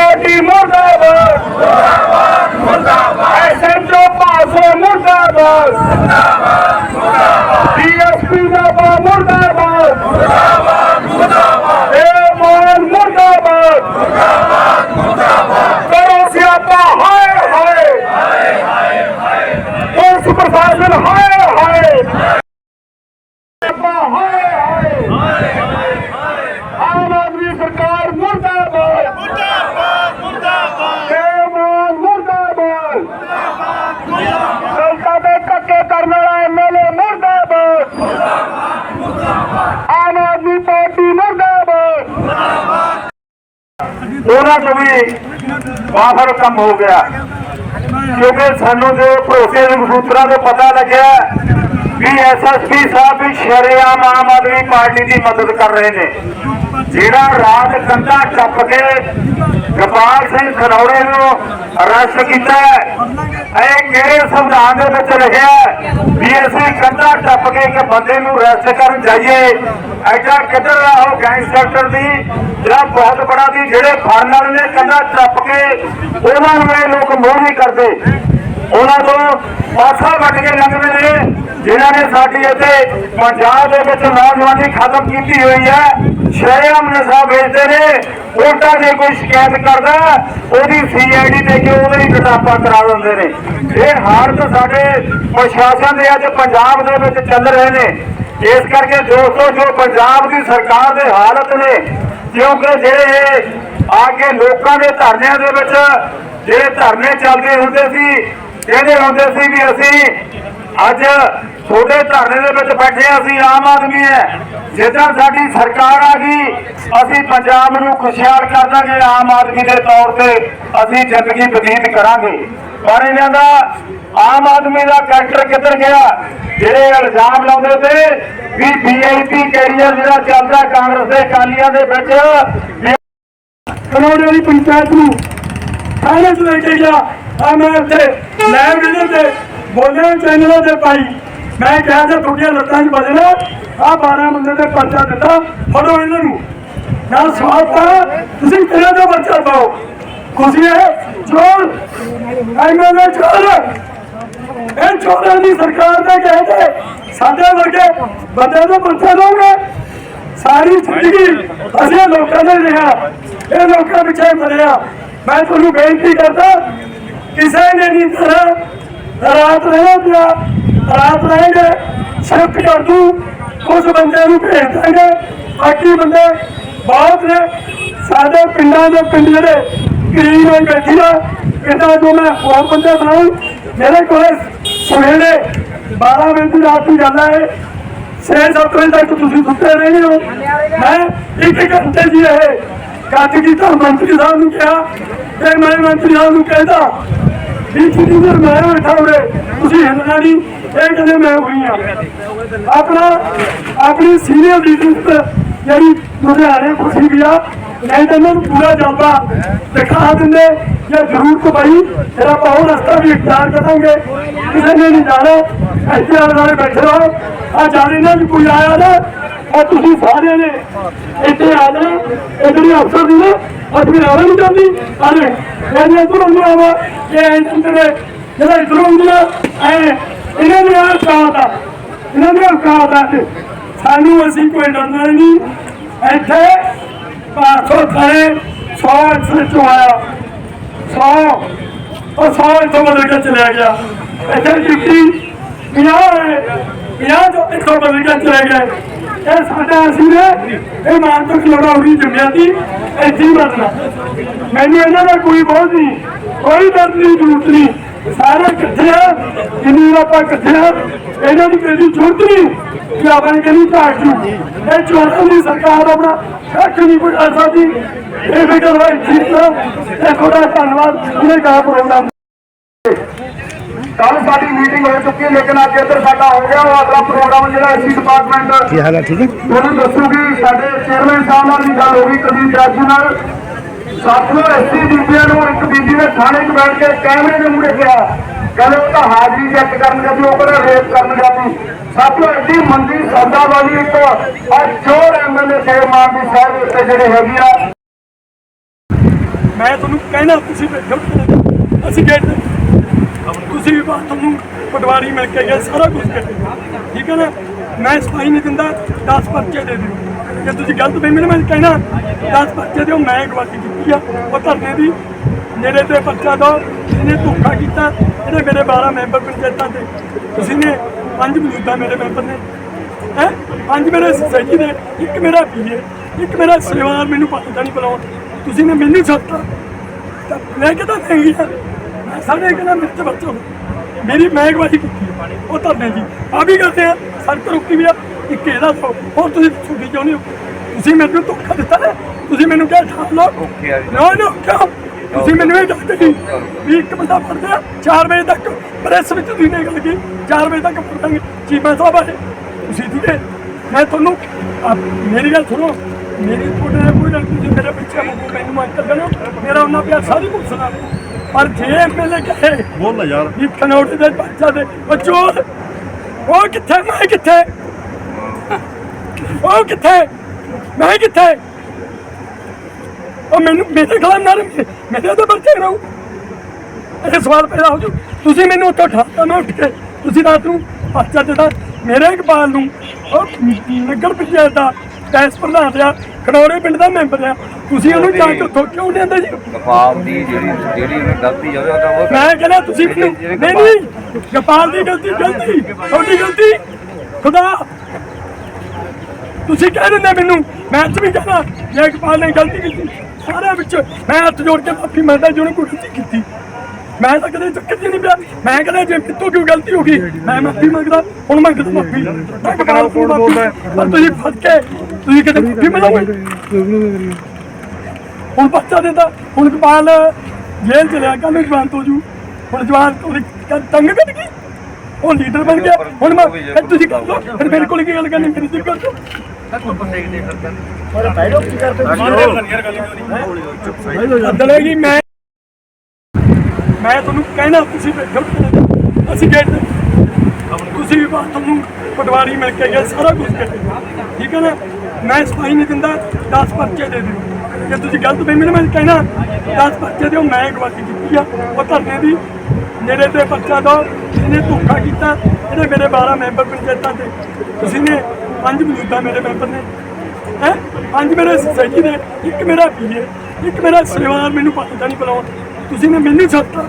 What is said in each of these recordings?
Aam Aadmi party ਮੁਰਦਾਬਾਦ ਮੁਰਦਾਬਾਦ ਮੁਰਦਾਬਾਦ ਐਸਐਮਓ ਪਾਸੋ ਮੁਰਦਾਬਾਦ। ਮੁਰਦਾਬਾਦ ਮੁਰਦਾਬਾਦ ਡੀਐਸਪੀ ਦਾ ਬਾ ਮੁਰਦਾਬਾਦ। ਮੁਰਦਾਬਾਦ ਮੁਰਦਾਬਾਦ ਏ ਮਾਨ ਮੁਰਦਾਬਾਦ ਮੁਰਦਾਬਾਦ ਮੁਰਦਾਬਾਦ। ਕਰੋ ਸਿਆਪਾ ਹਾਏ ਹਾਏ ਹਾਏ ਹਾਏ ਪੁਲਿਸ ਪ੍ਰਸ਼ਾਸਨ ਹਾਏ ਹਾਏ ਸਿਆਪਾ ਹਾਏ ਹਾਏ ਆਮ ਆਦਮੀ ਸਰਕਾਰ ਮੁਰਦਾਬਾਦ ਮੁਰਦਾਬਾਦ ਮੁਰਦਾਬਾਦ ਏ ਮਾਨ ਮੁਰਦਾਬਾਦ ਮੁਰਦਾਬਾਦ ਮੁਰਦਾਬਾਦ ਦੇ ਧੱਕੇ ਕਰਨ ਵਾਲਾ ਐਮਐਲਏ ਮੁਰਦਾਬਾਦ ਆਮ ਆਦਮੀ ਪਾਰਟੀ ਮੁਰਦਾਬਾਦ ਉਹਨਾਂ ਤੋਂ ਵੀ ਬਾਹਰ ਕੰਮ ਹੋ ਗਿਆ। ਕਿਉਂਕਿ ਸਾਨੂੰ ਜੋ ਭਰੋਸੇ ਦੇ ਸੂਤਰਾਂ ਤੋਂ ਪਤਾ ਲੱਗਿਆ ਵੀ ਐਸਐਸਪੀ ਸਾਹਿਬ ਵੀ ਸ਼ਰੇਆਮ ਆਮ ਆਦਮੀ ਪਾਰਟੀ ਦੀ ਮਦਦ ਕਰ ਰਹੇ ਨੇ। ਜਿਹੜਾ ਰਾਤ ਕੰਧਾ ਟੱਪ ਕੇ ਗੋਪਾਲ ਸਿੰਘ ਖਨੌੜੇ ਨੂੰ ਅਰੈਸਟ ਕੀਤਾ ਹੈ, ਇਹ ਕਿਹੜੇ ਸੰਵਿਧਾਨ ਦੇ ਵਿੱਚ ਲਿਖਿਆ ਵੀ ਅਸੀਂ ਕੰਧਾ ਟੱਪ ਕੇ ਇੱਕ ਬੰਦੇ ਨੂੰ ਅਰੈਸਟ ਕਰਨ ਜਾਈਏ? ਐਡਾ ਕਿੱਧਰ ਆ ਉਹ ਗੈਂਗਸਟਰ ਦੀ ਜਿਹੜਾ ਬਹੁਤ ਬੜਾ ਦੀ ਜਿਹੜੇ ਫੜਨ ਵਾਲੇ ਨੇ ਕੰਧਾ ਟੱਪ ਕੇ, ਉਹਨਾਂ ਨੂੰ ਇਹ ਲੋਕ ਮੋਹ ਨਹੀਂ ਕਰਦੇ। ਉਹਨਾਂ ਤੋਂ ਪਾਸਾ ਵੱਟ ਕੇ ਲੰਘਦੇ ਨੇ। ਜਿਨ੍ਹਾਂ ਨੇ ਸਾਡੀ ਇੱਥੇ ਪੰਜਾਬ ਦੇ ਵਿੱਚ ਨੌਜਵਾਨੀ ਖਤਮ ਕੀਤੀ ਹੋਈ ਹੈ, ਸ਼ਰੇਆਮ ਨਸ਼ਾ ਵੇਚਦੇ ਨੇ, ਉਲਟਾ ਜੇ ਕੋਈ ਸ਼ਿਕਾਇਤ ਕਰਦਾ, ਉਹਦੀ ਸੀਆਈਡੀ ਦੇ ਕੇ ਉਹਦੇ ਹੀ ਕਿਤਾਬਾਂ ਕਰਾ ਦਿੰਦੇ ਨੇ। ਇਹ ਹਾਲਤ ਸਾਡੇ ਪ੍ਰਸ਼ਾਸਨ ਦੇ ਅੱਜ ਪੰਜਾਬ ਦੇ ਵਿੱਚ ਚੱਲ ਰਹੇ ਨੇ। ਇਸ ਕਰਕੇ ਦੋਸਤੋ, ਜੋ ਪੰਜਾਬ ਦੀ ਸਰਕਾਰ ਦੇ ਹਾਲਤ ਨੇ, ਕਿਉਂਕਿ ਜਿਹੜੇ ਆ ਕੇ ਲੋਕਾਂ ਦੇ ਧਰਨਿਆਂ ਦੇ ਵਿੱਚ ਜਿਹੜੇ ਧਰਨੇ ਚੱਲਦੇ ਹੁੰਦੇ ਸੀ ਕਹਿੰਦੇ ਹੁੰਦੇ ਸੀ ਵੀ ਅਸੀਂ ਅੱਜ ਤੁਹਾਡੇ ਧਰਨੇ ਦੇ ਵਿੱਚ ਬੈਠੇ ਅਸੀਂ, ਆਮ ਆਦਮੀ ਹੈ। ਜਿੱਦਾਂ ਸਾਡੀ ਸਰਕਾਰ ਆ ਗਈ, ਅਸੀਂ ਪੰਜਾਬ ਨੂੰ ਖੁਸ਼ਹਾਲ ਕਰ ਦਾਂਗੇ ਆਮ ਆਦਮੀ ਦੇ ਤੌਰ ਤੇ। ਅਸੀਂ ਜ਼ਿੰਦਗੀ ਬਤੀਤ ਕਰਾਂਗੇ। ਪਰ ਇਹਨਾਂ ਦਾ ਆਮ ਆਦਮੀ ਦਾ ਕੈਰੈਕਟਰ ਕਿੱਧਰ ਗਿਆ? ਜਿਹੜੇ ਇਲਜ਼ਾਮ ਲਾਉਂਦੇ ਤੇ ਵੀ ਵੀਆਈਪੀ ਕੈਰੀਅਰ ਜਿਹੜਾ ਚੱਲਦਾ ਕਾਂਗਰਸ ਦੇ ਅਕਾਲੀਆਂ ਦੇ ਵਿੱਚ। ਵੀ ਵਾਲੀ ਪੰਚਾਇਤ ਨੂੰ ਥਾਣੇ ਚ ਲੈ ਕੇ ਗਿਆ ਆ ਮੈਂ ਉੱਥੇ ਲਾਈਵ ਬੋਲਿਆ ਚੈਨਲਾਂ ਦੇ ਪਾਈ ਮੈਂ ਕਿਹਾ ਜੇ ਤੁਹਾਡੀਆਂ ਲੱਤਾਂ 'ਚ ਵੱਜਣਾ ਆ 12 ਬੰਦੇ ਤੇ ਪਰਚਾ ਦਿੱਤਾ, ਫੜੋ ਇਹਨਾਂ ਨੂੰ। ਨਾਲ ਸਵਾਲ ਤੁਸੀਂ ਕਿਹੜਾ ਦਾ ਬੱਚਾ ਪਾਓ? ਖੁਸ਼ੀ ਹੈ, ਚੋਰ। ਐਮਐਲਏ ਚੋਰ। ਇਹ ਚੋਰਾਂ ਦੀ ਸਰਕਾਰ ਦੇ ਕਹਿੰਦੇ ਸਾਡੇ ਵਰਗੇ ਬੰਦੇ ਨੂੰ ਪਰਚਾ ਦੋਗੇ? ਸਾਰੀ ਜ਼ਿੰਦਗੀ ਅਸੀਂ ਲੋਕਾਂ ਨੇ ਰਿਹਾ। ਇਹ ਲੋਕਾਂ ਪਿੱਛੇ ਮਰਿਆ। ਮੈਂ ਤੁਹਾਨੂੰ ਬੇਨਤੀ ਕਰਦਾ, ਕਿਸੇ ਨੇ ਨਹੀਂ ਤਰ੍ਹਾਂ ਰਾਤ ਰਹਿ ਗਿਆ ਰਾਤ ਰਹਿਗੇ ਸ਼ਿਫਟ ਕਰ ਦੂ ਉਸ ਬੰਦੇ ਨੂੰ ਭੇਜ ਦਾਂਗੇ। ਬਾਕੀ ਬੰਦੇ ਬਾਅਦ ਨੇ ਸਾਡੇ ਪਿੰਡਾਂ ਦੇ ਪਿੰਡ ਜਿਹੜੇ ਗਰੀਬ ਹੈ ਬੈਠੀ ਆ ਇਹਨਾਂ ਨੂੰ ਮੈਂ ਹੋਰ ਬੰਦੇ ਬਣਾਉਂ ਮੇਰੇ ਕੋਲ ਸਵੇਰੇ 12 ਵਜੇ ਦੀ ਰਾਤ ਨੂੰ ਜਾਣਾ ਹੈ। ਸੇ ਸੱਤ ਵਜੇ ਤੱਕ ਤੁਸੀਂ ਸੁੱਤੇ ਰਹੇ ਹੋ। ਮੈਂ ਇੱਕ ਘੰਟੇ ਦੀ ਇਹ ਕੱਟ ਕੀਤਾ ਮੰਤਰੀ ਸਾਹਿਬ ਨੂੰ ਕਿਹਾ ਤੇ ਮੈਂ ਮੰਤਰੀ ਸਾਹਿਬ ਨੂੰ ਕਹਿੰਦਾ ਵੀ ਜਿਹੜੀ ਦੇਰ ਮੈਂ ਬੈਠਾ ਉਰੇ ਤੁਸੀਂ ਹਿੱਲਣਾ ਨਹੀਂ, ਇਹ ਕਹਿੰਦੇ ਮੈਂ ਹੋਈ ਆ। ਆਪਣਾ, ਆਪਣੀ ਸੀਨੀਅਰ ਲੀਡਰਸ਼ਿਪ ਜਿਹੜੀ ਲੁਧਿਆਣੇ ਖੁਸ਼ੀ ਵੀ ਆ, ਨਹੀਂ ਤਾਂ ਇਹਨਾਂ ਪੂਰਾ ਜਲਵਾ ਦਿਖਾ ਦਿੰਦੇ ਜੇ ਜ਼ਰੂਰਤ ਪਈ ਫਿਰ ਆਪਾਂ ਉਹ ਰਸਤਾ ਵੀ ਇਖਤਿਆਰ ਕਰਾਂਗੇ। ਕਿਸੇ ਨੇ ਨਹੀਂ ਜਾਣਾ, ਇੱਥੇ ਆਲੇ ਦੁਆਲੇ ਬੈਠੇ ਰਹੋ। ਆ ਜਾਣੇ ਨਾ ਵੀ ਕੋਈ ਆਇਆ ਨਾ, ਆ ਤੁਸੀਂ ਸਾਰਿਆਂ ਨੇ ਇੱਥੇ ਆ ਜਾਣਾ। ਇਹ ਜਿਹੜੀ ਅਫਸਰ ਦੀ ਨਾ ਅੱਜ ਵੀ ਆਵੇ ਨਹੀਂ ਜਾਂਦੀ ਅਰੇ ਇਹ ਇਧਰ ਹੁੰਦੀ ਆਵਾ ਇਹ ਇੰਟਰ ਦੇ ਜਿਹੜਾ ਇਧਰ ਹੁੰਦੀ ਆ ਐ, ਇਹਨਾਂ ਦੀ ਆ ਕਾਤ ਆ। ਇਹਨਾਂ ਦੀ ਕਾਤ ਆ 100 ਚੋਂ ਆਇਆ। 100 ਉਹ 100 ਇੱਥੋਂ ਬਦਲ ਕੇ ਚਲਿਆ ਗਿਆ। ਇੱਥੇ ਡਿਊਟੀ 50 ਹੈ 50 ਤੋਂ ਇੱਥੋਂ ਬਦਲ ਕੇ ਚਲੇ ਗਏ। ਇਹ ਸਾਡਾ ਅਸੀਂ ਨੇ ਇਹ ਮਾਨ ਤੋਂ ਖਲੋੜਾ ਇੱਥੇ ਹੀ ਬਦਲਾ ਮੈਨੂੰ ਇਹਨਾਂ ਦਾ ਕੋਈ ਬੋਝ ਨਹੀਂ, ਕੋਈ ਦਰਦ ਨਹੀਂ, ਜ਼ਰੂਰਤ ਨਹੀਂ। ਸਾਰੇ ਇਕੱਠੇ ਆ, ਜਿੰਨੀ ਆਪਾਂ ਇਕੱਠੇ ਆ, ਇਹਨਾਂ ਦੀ ਕੋਈ ਜ਼ਰੂਰਤ ਨਹੀਂ ਕਿ ਆਪਾਂ ਕਹਿੰਦੀ ਝਾੜ ਜੂ ਇਹ ਚੋਰਾਂ ਦੀ ਸਰਕਾਰ ਆਪਣਾ ਕੱਖ ਨਹੀਂ ਕੋਈ ਸਕਦੀ। ਇਹ ਫਿਕਰ ਹੋਈ ਠੀਕ ਨਾ ਇਹ ਤੁਹਾਡਾ ਧੰਨਵਾਦ ਇਹਨੇ ਕਹਾ ਪ੍ਰੋਗਰਾਮ ਕੱਲ ਸਾਡੀ ਮੀਟਿੰਗ ਹੋ ਚੁੱਕੀ ਹੈ ਲੇਕਿਨ ਅੱਜ ਇੱਧਰ ਸਾਡਾ ਹੋ ਗਿਆ ਉਹ ਅਗਲਾ ਪ੍ਰੋਗਰਾਮ ਜਿਹੜਾ ਐਸੀ ਡਿਪਾਰਟਮੈਂਟ ਕੀ ਹਾਲ ਹੈ ਠੀਕ ਹੈ? ਤੁਹਾਨੂੰ ਦੱਸੂਗੀ ਸਾਡੇ ਚੇਅਰਮੈਨ ਸਾਹਿਬ ਨਾਲ ਵੀ ਗੱਲ ਹੋ ਗਈ ਕਦੀ ਜਾਜੂ ਨਾਲ। ਸਾਥੀਓ ਐਸੀ ਬੀਬੀਆਂ ਨੂੰ ਇੱਕ ਬੀਬੀ ਨੇ ਥਾਣੇ 'ਚ ਬੈਠ ਕੇ ਕੈਮਰੇ ਦੇ ਮੂਹਰੇ ਕਿਹਾ। ਕਹਿੰਦੇ ਉਹ ਤਾਂ ਹਾਜ਼ਰੀ ਚੈੱਕ ਕਰਨ ਜਾਂਦੀ ਉਹ ਕਿਹੜਾ ਰੇਪ ਕਰਨ ਜਾਂਦੀ ਸਾਥੀਓ ਐਡੀ ਮੰਦੀ ਸੌਦਾ ਵਾਲੀ ਇੱਕ ਅੱਜ ਚੋਰ ਐਮਐਲਏ ਸੇਰ ਮਾਨ ਦੀ ਸਾਹਿਬ ਉੱਤੇ ਜਿਹੜੇ ਹੈਗੀ ਆ। ਮੈਂ ਤੁਹਾਨੂੰ ਕਹਿਣਾ ਤੁਸੀਂ ਬੈਠੋ। ਅਸੀਂ ਤੇ ਤੁਸੀਂ ਵੀ ਬਾਤ ਤੁਹਾਨੂੰ ਪਟਵਾਰੀ ਮਿਲ ਕੇ ਗਏ ਸਾਰਾ ਕੁਝ ਕਰੇ ਠੀਕ ਹੈ ਨਾ? ਮੈਂ ਸਫ਼ਾਈ ਨਹੀਂ ਦਿੰਦਾ 10 ਪਰਚੇ ਦੇ ਦਿਓ। ਜੇ ਤੁਸੀਂ ਗਲਤ ਫਹਿਮੀ ਮੈਂ ਕਹਿਣਾ 10 ਪਰਚੇ ਦਿਓ, ਮੈਂ ਗਵਾਹੀ ਕੀਤੀ ਆ। ਉਹ ਧਰਨੇ ਦੀ ਮੇਰੇ ਤੇ ਪਰਚਾ ਦੋ ਇਹਨੇ ਧੋਖਾ ਕੀਤਾ, ਇਹਨੇ ਮੇਰੇ 12 ਮੈਂਬਰ ਪੰਚਾਇਤਾਂ ਦੇ। ਤੁਸੀਂ ਨੇ ਪੰਜ ਮੌਜੂਦਾ ਮੇਰੇ ਮੈਂਬਰ ਨੇ। ਹੈ? ਪੰਜ ਮੇਰੇ ਸੋਸਾਇਟੀ ਦੇ ਇੱਕ ਮੇਰਾ ਪੀਏ ਇੱਕ ਮੇਰਾ ਸੇਵਾਦਾਰ ਮੈਨੂੰ ਪਤਾ ਨਹੀਂ ਬੁਲਾਉਣ ਤੁਸੀਂ ਨੇ ਮੈਨੂੰ ਸੱਤਾ ਤਾਂ। ਮੈਂ ਕਿਹਾ ਨਹੀਂ ਮੈਂ ਸਾਡੇ ਕਹਿੰਦਾ ਮੇਰੇ ਤੇ ਬੱਚੋ ਮੇਰੀ ਮੈਂ ਗਵਾਹੀ ਕੀਤੀ। ਉਹ ਧਰਨੇ ਜੀ ਆ ਵੀ ਕਰਦੇ ਆ ਸੜਕ ਰੁਕੀ ਵੀ ਆ ਇੱਕ ਇਹਦਾ ਦੋ ਹੋਰ ਤੁਸੀਂ ਛੁੱਟੀ ਚਾਹੁੰਦੇ ਹੋ ਤੁਸੀਂ ਮੈਨੂੰ ਧੋਖਾ ਦਿੱਤਾ ਨਾ। ਤੁਸੀਂ ਮੈਨੂੰ ਕਿਹਾ ਠਾਲ ਲਓ। ਨਾ ਨਾ ਕਿਉਂ? ਤੁਸੀਂ ਮੈਨੂੰ ਇਹ ਦੱਸਦੇ ਸੀ ਵੀ ਇੱਕ ਬੰਦਾ ਫੜਦੇ ਆ 4 ਵਜੇ ਤੱਕ ਪ੍ਰੈਸ ਵਿੱਚ ਤੁਸੀਂ ਨੇ ਗੱਲ ਕੀ 4 ਵਜੇ ਤੱਕ ਫੜਾਂਗੇ ਚੀਮਾ ਸਾਹਿਬ ਆਏ। ਤੁਸੀਂ ਠੀਕ ਹੈ ਮੈਂ ਤੁਹਾਨੂੰ ਮੇਰੀ ਗੱਲ ਸੁਣੋ। ਮੇਰੀ ਤੁਹਾਡੇ ਨਾਲ ਕੋਈ ਗੱਲ ਨਹੀਂ ਤੁਸੀਂ ਮੇਰੇ ਪਿੱਛੇ ਮੁੱਕ ਮੈਨੂੰ ਮਾਰ ਕਰ ਮੇਰਾ ਉਹਨਾਂ ਪਿਆਰ ਸਾਰੀ ਪੁੱਛਣਾ ਪਰ ਜੇ ਐਮਐਲਏ ਕਹੇ ਬੋਲ ਨਾ ਯਾਰ। ਵੀ ਖਨੌੜੇ ਦੇ ਬੱਚਾ ਦੇ ਉਹ ਚੋਰ ਉਹ ਕਿੱਥੇ ਮੈਂ ਕਿੱਥੇ? ਉਹ ਕਿੱਥੇ? ਮੈਂ ਕਿੱਥੇ? ਉਹ ਮੈਨੂੰ ਮੇਰੇ ਖਿਲਾਫ ਨਾ ਰਹੇ ਮੇਰੇ ਤਾਂ ਬੱਚੇ ਰਹੂ। ਇਹ ਸਵਾਲ ਪੈਦਾ ਹੋ ਜੂ ਤੁਸੀਂ ਮੈਨੂੰ ਉੱਥੋਂ ਠਾਤਾ ਮੈਂ ਉੱਠ ਕੇ ਤੁਸੀਂ ਰਾਤ ਨੂੰ ਪਰਚਾ ਦਿੱਤਾ ਮੇਰੇ ਇਕਬਾਲ ਨੂੰ ਉਹ ਨਗਰ ਪੰਚਾਇਤ ਦਾ ਟੈਸ ਪ੍ਰਧਾਨ ਆ ਖਨੌੜੇ ਪਿੰਡ ਦਾ ਮੈਂਬਰ ਆ ਤੁਸੀਂ ਉਹਨੂੰ ਜਾ ਕੇ ਉੱਥੋਂ ਕਿਉਂ ਨਹੀਂ ਆਂਦੇ ਜੀ? ਕਪਾਲ ਦੀ ਜਿਹੜੀ ਜਿਹੜੀ ਉਹਨੇ ਗਲਤੀ ਹੋਵੇ ਉਹਦਾ ਉਹ ਮੈਂ ਕਹਿੰਦਾ ਤੁਸੀਂ ਮੈਨੂੰ ਨਹੀਂ ਨਹੀਂ ਗੋਪਾਲ ਦੀ ਗਲਤੀ ਗਲਤੀ ਤੁਹਾਡੀ ਗਲਤੀ। ਖੁਦਾ। ਤੁਸੀਂ ਕਹਿ ਦਿੰਦੇ ਮੈਨੂੰ ਮੈਂ ਅੱਜ ਵੀ ਕਹਿੰਦਾ ਜੇ ਗੋਪਾਲ ਨੇ ਗਲਤੀ ਕੀਤੀ ਸਾਰਿਆਂ ਵਿੱਚ ਮੈਂ ਹੱਥ ਜੋੜ ਕੇ ਮਾਫੀ ਮੰਗਦਾ ਜੀ ਉਹਨੇ ਕੋਈ ਗਲਤੀ ਕੀਤੀ। ਮੈਂ ਤਾਂ ਕਦੇ ਚੱਕਰ 'ਚ ਨਹੀਂ ਪਿਆ। ਮੈਂ ਕਹਿੰਦਾ ਜੇ ਕਿਤੋਂ ਕਿਉਂ ਗਲਤੀ ਹੋ ਗਈ ਮੈਂ ਮਾਫੀ ਮੰਗਦਾ ਹੁਣ ਮੰਗਦਾ ਮਾਫੀ ਮੈਂ ਗੋਪਾਲ ਕੋਲ ਬੋਲਦਾ ਤੁਸੀਂ ਫਸ ਕੇ ਤੁਸੀਂ ਕਿਤੇ ਮਾਫੀ ਮੰਗੋਗੇ? ਹੁਣ ਬੱਚਾ ਦਿੰਦਾ, ਹੁਣ ਗੋਪਾਲ ਜੇਲ੍ਹ ਚ ਲਿਆ ਕੱਲ ਨੂੰ ਜਵਾਨ ਤੋਂ ਜੂ। ਹੁਣ ਜਵਾਨ ਉਹਦੀ ਤੰਗ ਕੱਢ ਗਈ। ਉਹ ਲੀਡਰ ਬਣ ਗਿਆ। ਹੁਣ ਮੈਂ ਫਿਰ ਤੁਸੀਂ ਕਰ ਲਓ। ਫਿਰ ਮੇਰੇ ਕੋਲ ਕੀ ਗੱਲ ਕਰਨੀ? ਮੇਰੀ ਦੀ ਕਰ ਲਓ ਅਦਲੇਗੀ ਮੈਂ ਮੈਂ ਤੁਹਾਨੂੰ ਕਹਿਣਾ, ਤੁਸੀਂ ਬੈਠੋ ਅਸੀਂ ਗਏ ਤੁਸੀਂ ਵੀ ਬਾਤ ਤੁਹਾਨੂੰ ਪਟਵਾਰੀ ਮਿਲ ਕੇ ਗਿਆ ਸਾਰਾ ਕੁਝ ਠੀਕ ਹੈ ਨਾ? ਮੈਂ ਸਫ਼ਾਈ ਨਹੀਂ ਦਿੰਦਾ 10 ਪਰਚੇ ਦੇ ਦਿਓ। ਜੇ ਤੁਸੀਂ ਗਲਤ ਫਹਿਮੀ ਨਾਲ ਮੈਂ ਕਹਿਣਾ 10 ਪਰਚੇ ਦਿਓ, ਮੈਂ ਗਵਾਹੀ ਕੀਤੀ ਆ। ਉਹ ਧਰਨੇ ਦੀ ਮੇਰੇ ਤੇ ਪਰਚਾ ਦੋ ਇਹਨੇ ਧੋਖਾ ਕੀਤਾ, ਇਹਨੇ ਮੇਰੇ 12 ਮੈਂਬਰ ਪੰਚਾਇਤਾਂ ਦੇ। ਤੁਸੀਂ ਨੇ ਪੰਜ ਮੌਜੂਦਾ ਮੇਰੇ ਮੈਂਬਰ ਨੇ। ਹੈ? ਪੰਜ ਮੇਰੇ ਸੋਸਾਇਟੀ ਦੇ ਇੱਕ ਮੇਰਾ ਪੀਏ ਇੱਕ ਮੇਰਾ ਸੇਵਾਦਾਰ ਮੈਨੂੰ ਪਤਾ ਨਹੀਂ ਬੁਲਾਉਣ ਤੁਸੀਂ ਨੇ ਮੈਨੂੰ ਸੱਤਾ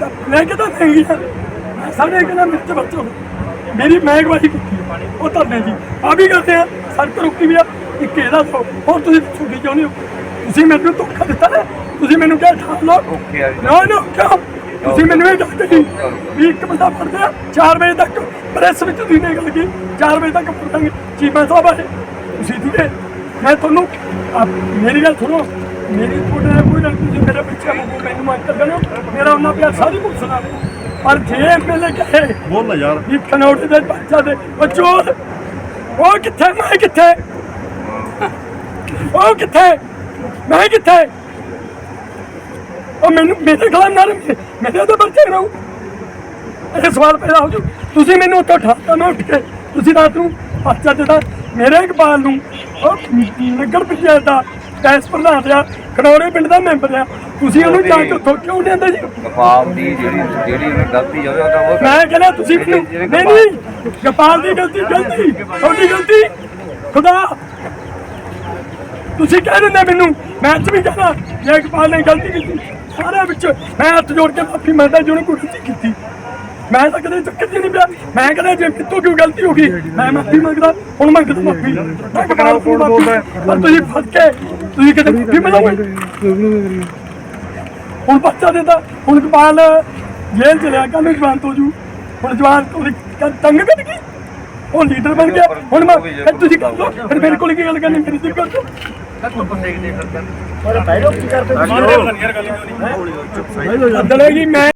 ਤਾਂ ਮੈਂ ਕਿਹਾ ਨਹੀਂ ਗਿਆ ਸਾਡੇ ਕਹਿੰਦਾ ਮੇਰੇ ਬੱਚੋ ਮੇਰੀ ਮੈਂ ਗਵਾਹੀ ਕੀਤੀ ਉਹ ਧਰਨੇ ਦੀ। ਆ ਵੀ ਕਰਦੇ ਆ, ਸੜਕ ਰੁਕੀ ਵੀ ਆ। ਇੱਕ ਇਹਦਾ ਦੋ ਹੋਰ ਤੁਸੀਂ ਛੁੱਟੀ ਚਾਹੁੰਦੇ ਹੋ? ਤੁਸੀਂ ਮੈਨੂੰ ਧੋਖਾ ਦਿੱਤਾ ਨਾ ਤੁਸੀਂ ਮੈਨੂੰ ਕਿਹਾ ਠਾਲ ਲਓ। ਓਕੇ ਆ ਜੀ। ਨਾ ਨਾ ਕਿਉਂ? ਤੁਸੀਂ ਮੈਨੂੰ ਇਹ ਦੱਸਦੇ ਸੀ ਵੀ ਇੱਕ ਬੰਦਾ ਫੜਦੇ ਆ 4 ਵਜੇ ਤੱਕ ਪ੍ਰੈਸ ਵਿੱਚ ਤੁਸੀਂ ਨੇ ਗੱਲ ਕੀ 4 ਵਜੇ ਤੱਕ ਫੜਾਂਗੇ ਚੀਮਾ ਸਾਹਿਬ ਆਏ। ਤੁਸੀਂ ਹੈ? ਮੈਂ ਤੁਹਾਨੂੰ ਮੇਰੀ ਗੱਲ ਸੁਣੋ ਮੇਰੀ ਤੁਹਾਡੇ ਨਾਲ ਕੋਈ ਗੱਲ ਤੁਸੀਂ ਮੇਰੇ ਪਿੱਛੇ ਮੁੱਕ ਮੈਨੂੰ ਮਾਰ ਕਰ। ਦੇਣਾ ਮੇਰਾ ਉਹਨਾਂ ਪਿਆਰ ਸਾਰੀ ਪੁੱਛਣਾ ਪਰ ਜੇ ਐਮਐਲਏ ਕਹੇ ਬੋਲ ਨਾ ਯਾਰ। ਵੀ ਖਨੌੜੇ ਦੇ ਬੱਚਾ ਦੇ ਚੋਰ ਉਹ ਕਿੱਥੇ ਮੈਂ ਕਿੱਥੇ? ਉਹ ਕਿੱਥੇ? ਮੈਂ ਕਿੱਥੇ? ਉਹ ਮੈਨੂੰ ਮੇਰੇ ਖਿਲਾਫ ਨਾ ਮੇਰੇ ਤਾਂ ਬੱਚੇ ਰਹੂ ਇਹ ਸਵਾਲ ਪੈਦਾ ਹੋ ਜੂ ਤੁਸੀਂ ਮੈਨੂੰ ਉੱਥੋਂ ਠਾਤਾ ਮੈਂ ਉੱਠ ਕੇ। ਤੁਸੀਂ ਰਾਤ ਨੂੰ ਪਰਚਾ ਦਿੱਤਾ ਮੇਰੇ ਇਕਬਾਲ ਨੂੰ ਉਹ ਨਗਰ ਪੰਚਾਇਤ ਦਾ ਟੈਸ ਪ੍ਰਧਾਨ ਆ ਖਨੌੜੇ ਪਿੰਡ ਦਾ ਮੈਂਬਰ ਆ। ਤੁਸੀਂ ਉਹਨੂੰ ਜਾ ਕੇ ਉੱਥੋਂ ਕਿਉਂ ਨਹੀਂ ਆਂਦੇ ਜੀ? ਕਪਾਲ ਦੀ ਜਿਹੜੀ ਜਿਹੜੀ ਉਹਨੇ ਗਲਤੀ ਹੋਵੇ ਉਹਦਾ ਉਹ ਮੈਂ ਕਹਿੰਦਾ ਤੁਸੀਂ ਨਹੀਂ ਨਹੀਂ। ਗੋਪਾਲ ਦੀ ਗਲਤੀ ਗਲਤੀ। ਤੁਹਾਡੀ ਗਲਤੀ। ਖੁਦਾ ਤੁਸੀਂ ਕਹਿ ਦਿੰਦੇ ਮੈਨੂੰ ਮੈਂ ਅੱਜ ਵੀ ਕਹਿੰਦਾ ਜੇ ਗੋਪਾਲ ਨੇ ਗਲਤੀ ਕੀਤੀ। ਸਾਰਿਆਂ ਵਿੱਚ ਮੈਂ ਹੱਥ ਜੋੜ ਕੇ ਮਾਫੀ ਮੰਗਦਾ ਜੀ ਉਹਨੇ ਕੋਈ ਗਲਤੀ ਕੀਤੀ। ਮੈਂ ਤਾਂ ਕਦੇ ਚੱਕਰ ਨਹੀਂ ਪਿਆ। ਮੈਂ ਕਹਿੰਦਾ ਜੇ ਕਿਤੋਂ ਕਿਉਂ ਗਲਤੀ ਹੋ ਗਈ ਮੈਂ ਮਾਫੀ ਮੰਗਦਾ ਹੁਣ ਮੰਗਦਾ ਮਾਫੀ? ਮੈਂ ਗੋਪਾਲ ਕੋਲ ਬੋਲਦਾ ਪਰ ਤੁਸੀਂ ਫਸ ਕੇ ਤੁਸੀਂ ਕਿਤੇ ਮਾਫੀ ਮੰਗੋਗੇ? ਹੁਣ ਬੱਚਾ ਦਿੰਦਾ ਹੁਣ ਗੋਪਾਲ ਜੇਲ੍ਹ ਚ ਲਿਆ ਕੱਲ ਨੂੰ ਜਵਾਨ ਤੋਂ ਜੂ। ਹੁਣ ਜਵਾਨ ਕ- ਤੰਗ ਕੱਢ ਗਈ ਉਹ ਲੀਡਰ ਬਣ ਗਿਆ। ਹੁਣ ਮੈਂ ਤੁਸੀਂ ਕਰ। ਲਓ ਫਿਰ ਮੇਰੇ ਕੋਲ ਕੀ ਗੱਲ ਕਰਨੀ? ਮੇਰੀ ਦੀ ਕਰ ਲਓ ਅਦਲੇਗੀ ਮੈਂ